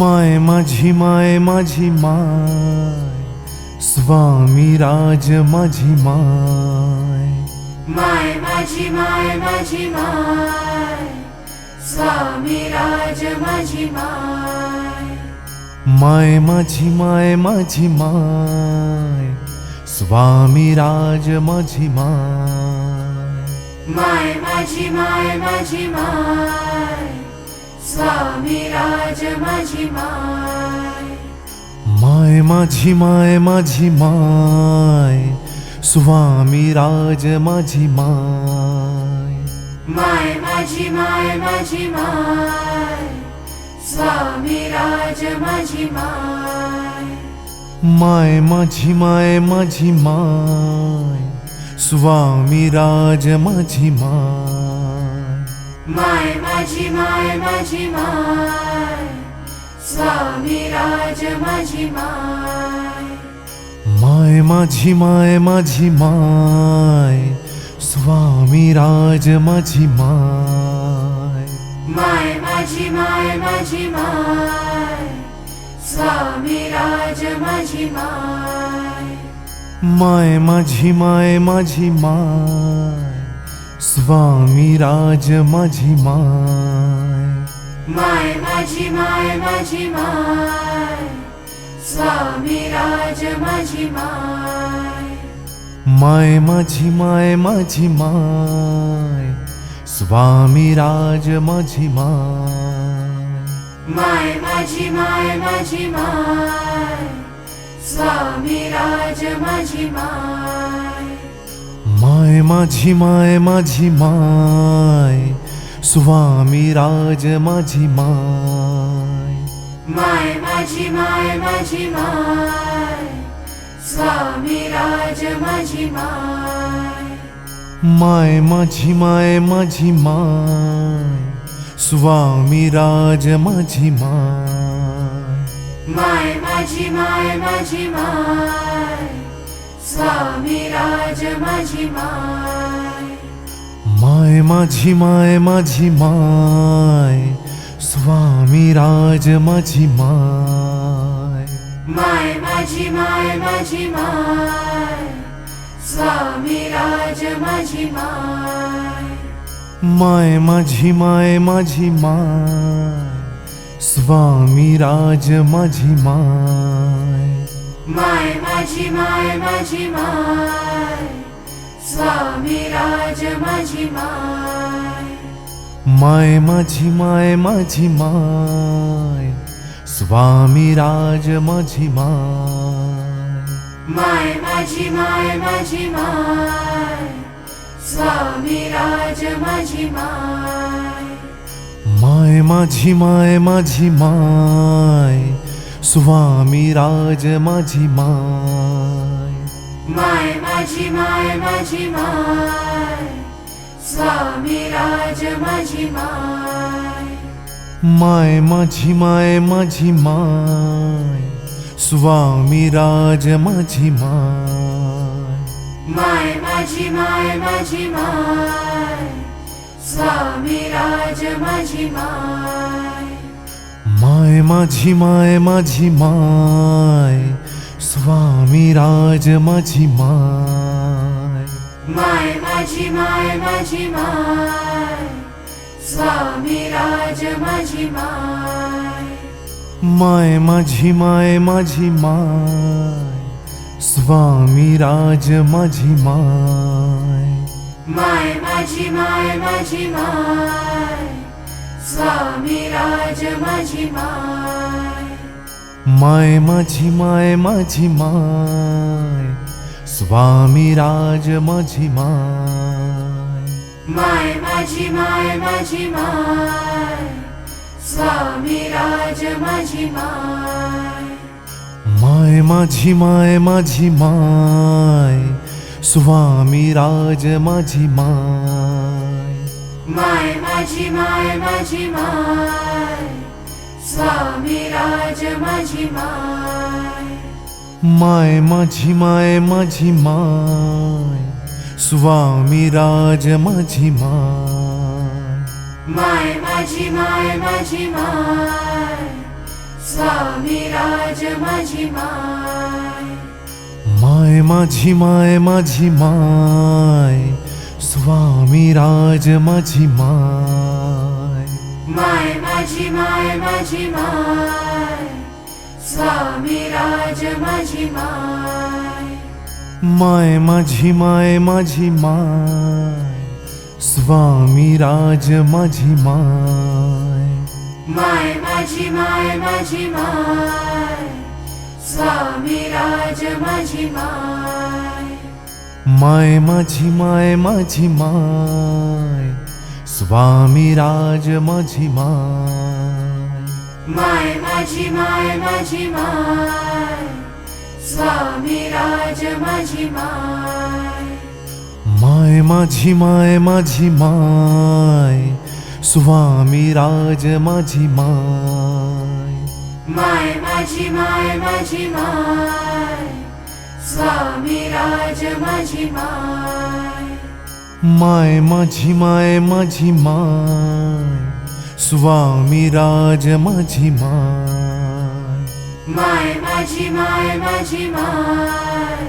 মায় মাঝি মায় মাঝি মায় স্বামী রাজ মাঝি মায়। মায় মাঝি মায় মাঝি মায় স্বামী রাজ মাঝি মায়। মায় মাঝি মায় মাঝি মায় স্বামী রাজ মাঝি মায়। মায় মাঝি মায় মাঝি মায় স্বামী রাজ মাঝি মায়। মায় মাঝি মায় মাঝি মায় স্বামী রাজ মাঝি মায়। মায় মাঝি মায় মাঝি মায় স্বামী রাজ মাঝি মায়। মায় মাঝি মায় মাঝি মায় স্বামী রাজ মাঝি মায় মায় মাঝি মায় মাঝি মায় স্বামী রাজ মাঝি মায় মায় মাঝি মায় মাঝি মায় স্বামী রাজ মাঝি মায় মায় মাঝি মায় মাঝি মায় স্বামী রাজ মাঝি মায় মায় মাঝি মায় মাঝি মায় স্বামী রাজ মাঝি মায় মায় মাঝি মায় মাঝি মায় স্বামী রাজ মাঝি মায় মায় মাঝি মায় মাঝি মায় স্বামী রাজ মাঝি মায় মায় মাঝি মায় মাঝি মায় স্বামী রাজ মাঝি মায় মাঝি মায় মাঝি মায় স্বামী রাজ মাঝি মায়। মায় মাঝি মায় মাঝি মায় স্বামী রাজ মাঝি মায়। মায় মাঝি মায় মাঝি মায় স্বামী রাজ মাঝি মায়। মায় মাঝি মায় মাঝি মায় স্বামী রাজ মাঝি মায়। মায় মাঝি মায় মাঝি মায় স্বামী রাজ মাঝি মায়। মায় মাঝি মায় মাঝি মায় স্বামী রাজ মাঝি মায়। মায় মাঝি মায় মাঝি মায় স্বামী রাজ মাঝি মায়। মায় মাঝি মায় মাঝি মায় স্বামী রাজ মাঝি মায় মায় মাঝি মায় মাঝি মায় স্বামী রাজ মাঝি মায় মায় মাঝি মায় মাঝি মায় স্বামী রাজ মাঝি মায় মায় মাঝি মায় মাঝি মায় স্বামী রাজ মাঝি মায় মায় মাঝি মায় মাঝি মায় স্বামী রাজ মাঝি মায় মায় মাঝি মায় মাঝি মায় স্বামী রাজ মাঝি মায় মায় মাঝি মায় মাঝি মায় স্বামী রাজ মাঝি মায় মায় মাঝি মায় মাঝি মায়। স্বামী রাজ মাঝি মায়। মায় মাঝি মায় মাঝি মায়। স্বামী রাজ মাঝি মায়। মায় মাঝি মায় মাঝি মায়। স্বামী রাজ মাঝি মায়। মায় মাঝি মায় মাঝি মায়। স্বামী রাজ মাঝি মায়। মায় মাঝি মায় মাঝি মায় স্বামী রাজ মাঝি মায়। মায় মাঝি মায় মাঝি মায় স্বামী রাজ মাঝি মায় माझिमाय माझिमाय स्वामी राज माझिमाय माय माझिमाय माझिमाय स्वामी राज माझिमाय माय माझिमाय माझिमाय स्वामी राज माझिमाय माय माझिमाय माझिमाय स्वामी राज माझी माय माय माझी माय माझी माय स्वामी राज माझी माय माय माझी माय माझी माय स्वामी राज माझी माय माय माझी माय माझी माय स्वामी राज माझी माय মায় মাঝি মায় মাঝি মায়। স্বামী রাজ মাঝি মায়। মাঝি মায় মাঝি মায়। স্বামী রাজ মাঝি মায়। মায় মাঝি মায় মাঝি মায়। স্বামী রাজ মাঝি মায়। মায় মাঝি মায় মাঝি মায়। स्वामी राज माझी माय माय माझी माय माझी माय स्वामी राज माझी माय माय माझी माय माझी माय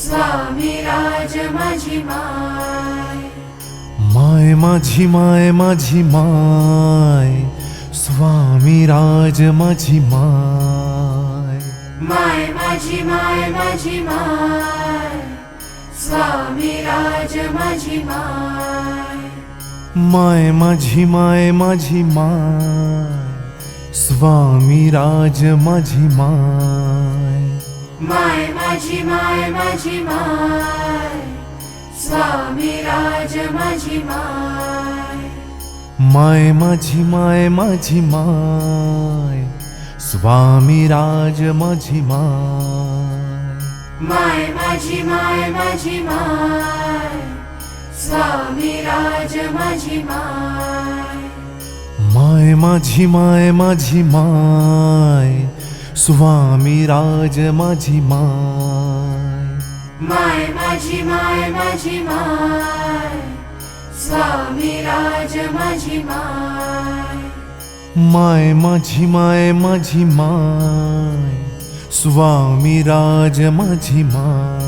स्वामी राज माझी माय माय माझी माय माझी माय स्वामी राज माझी माय माय माझी माय माझी माय स्वामी राज माझी माय माय माझी माय माझी माय स्वामी राज माझी माय माय माझी माय माझी माय स्वामी राज माझी माय माय माझी माय माझी माय स्वामी राज माझी माय। माय माझी माय माझी माय। स्वामी राज माझी माय। माय माझी माय माझी माय। स्वामी राज माझी माय। माय माझी माय माझी माय। स्वामी राज माझी माय। माय माझी माय माझी माय स्वामी राज माझी माय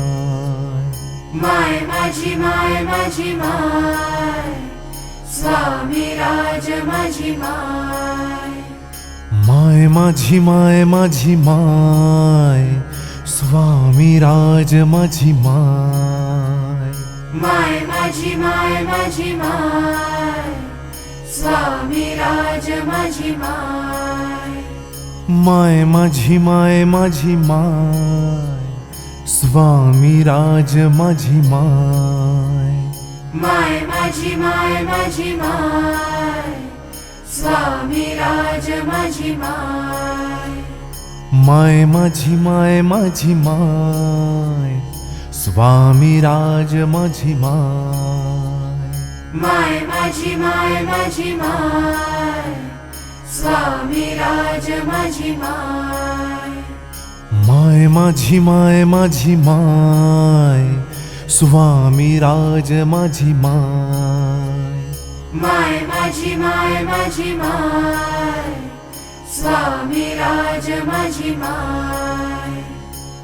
माय माझी माय माझी माय स्वामी राज माझी माय माय माझी माय माझी माय स्वामी राज माझी माय माय माझी माय माझी माय स्वामी राज माझी माय माय माझी माय माझी माय स्वामी राज माझी माय माय माझी माय माझी माय स्वामी राज माझी माय माय माझी माय माझी माय स्वामी राज माझी माय माय माझी माय माझी माय स्वामी राज माझी माय माय माझी माय माझी माय स्वामी राज माझी माय माय माझी माय माझी माय स्वामी राज माझी माय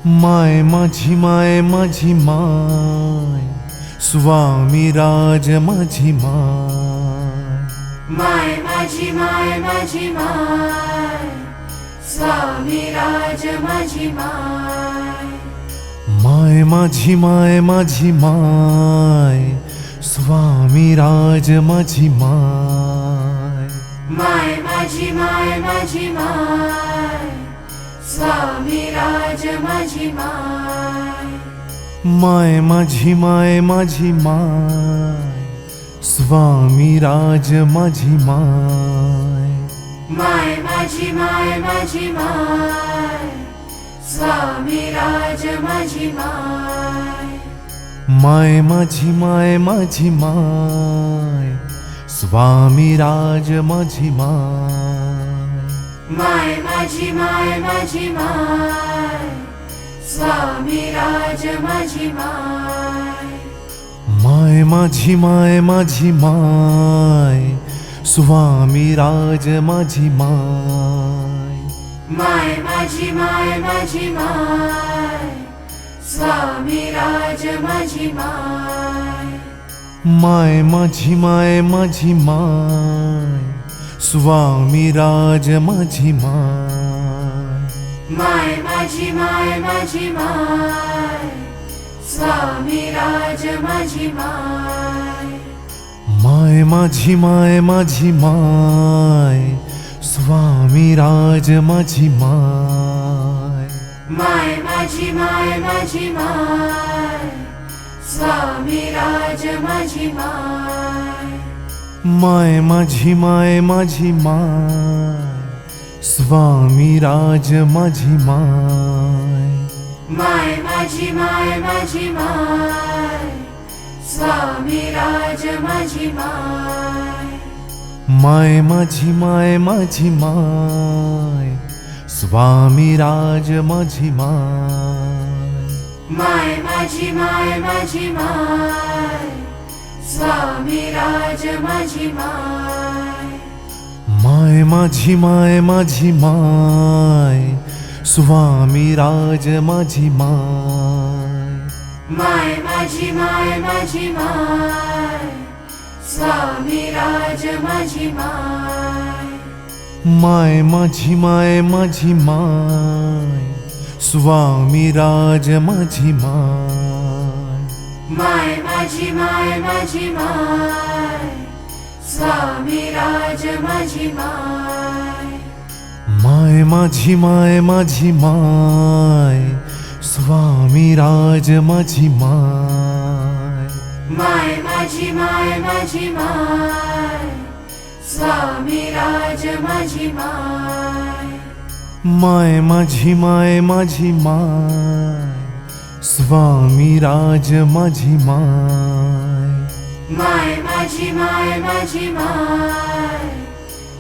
माय माझी माय माझी माय स्वामी राज माझी माय माझी माय माझी माय. स्वामी राज माझी माय. माय माझी माय माझी माय. स्वामी राज माझी माय. माय माझी माय माझी माय. स्वामी राज माझी माय. माय माझी माय माझी माय. स्वामी राज माझी माय. माय माझी माय माझी माय. स्वामी राज माझी माय. माय माझी माय माझी माय. स्वामी राज माझी माय. माय माझी माय माझी माय. স্বামী রাজ মাঝি মায়। মায় মাঝি মায় মাঝি মায় স্বামী রাজ মাঝি মায়। মায় মাঝি মায় মাঝি মায় স্বামী রাজ মাঝি মায়। মায় মাঝি মায় মাঝি মায় স্বামী রাজ মাঝি মায়। মায় माझी माय माझी माय स्वामी राज माझी माय माय माझी माय माझी माय स्वामी राज माझी माय माय माझी माय माझी माय स्वामी राज माझी माय माय माझी माय माझी माय स्वामी राज माझी माय. माय माझी माय माझी माय. स्वामी राज माझी माय. माय माझी माय माझी माय. स्वामी राज माझी माय. माय माझी माय माझी माय. स्वामी राज माझी माय. মায় মাঝি মায় মাঝি মায়। স্বামী রাজ মাঝি মায়। মায় মাঝি মায় মাঝি মায়। স্বামী রাজ মাঝি মায়। মায় মাঝি মায় মাঝি মায়। স্বামী রাজ মাঝি মায়। মায় মাঝি মায় মাঝি মায়। স্বামী রাজ মাঝি মায়। মায় মাঝি মায় মাঝি মায় স্বামী রাজ মাঝি মায়। মায় মাঝি মায় মাঝি মায় স্বামী রাজ মাঝি মায়। মায় মাঝি মায় মাঝি মায় স্বামী রাজ মাঝি মায়। মায় माझी माय माझी माय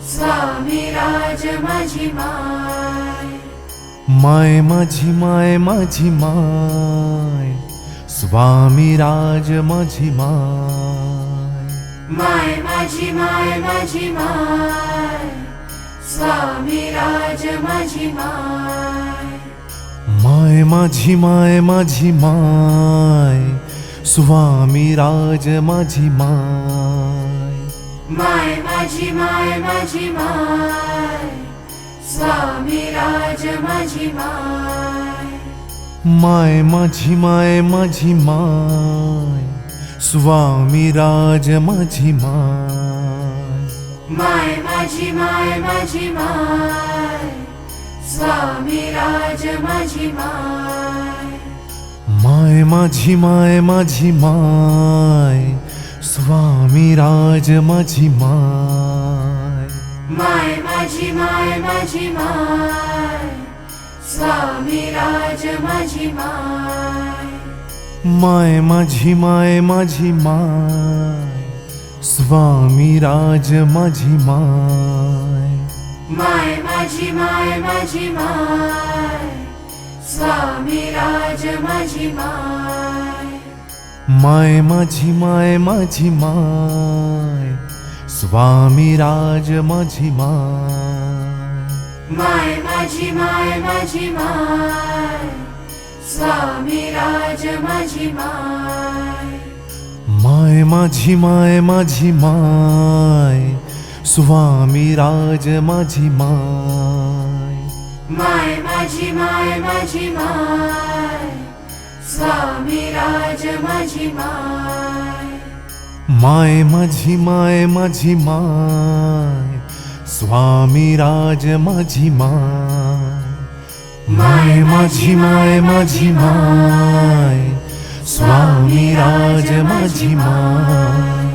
स्वामी राज माझी माय माय माझी माय माझी माय स्वामी राज माझी माय माय माझी माय माझी माय स्वामी राज माझी माय माय माझी माय माझी माय स्वामी राज माझी माय. माय माझी माय माझी माय. स्वामी राज माझी माय. माय माझी माय माझी माय. स्वामी राज माझी माय. माय माझी माय माझी माय. स्वामी राज माझी माय. মায় মাঝি মায় মাঝি মায়। স্বামী রাজ মাঝি মায়। মায় মাঝি মায় মাঝি মায়। স্বামী রাজ মাঝি মায়। মায় মাঝি মায় মাঝি মায়। স্বামী রাজ মাঝি মায়। মায় মাঝি মায় মাঝি মায়। स्वामी राज माझी माय माय माझी माय माझी माय स्वामी राज माझी माय माय माझी माय माझी माय स्वामी राज माझी माय माय माझी माय माझी माय स्वामी राज माझी माय माय माझी माय माझी माय स्वामी राज माझी माय माय माझी माय माझी माय स्वामी राज माझी माय माय माझी माय माझी माय स्वामी राज माझी माय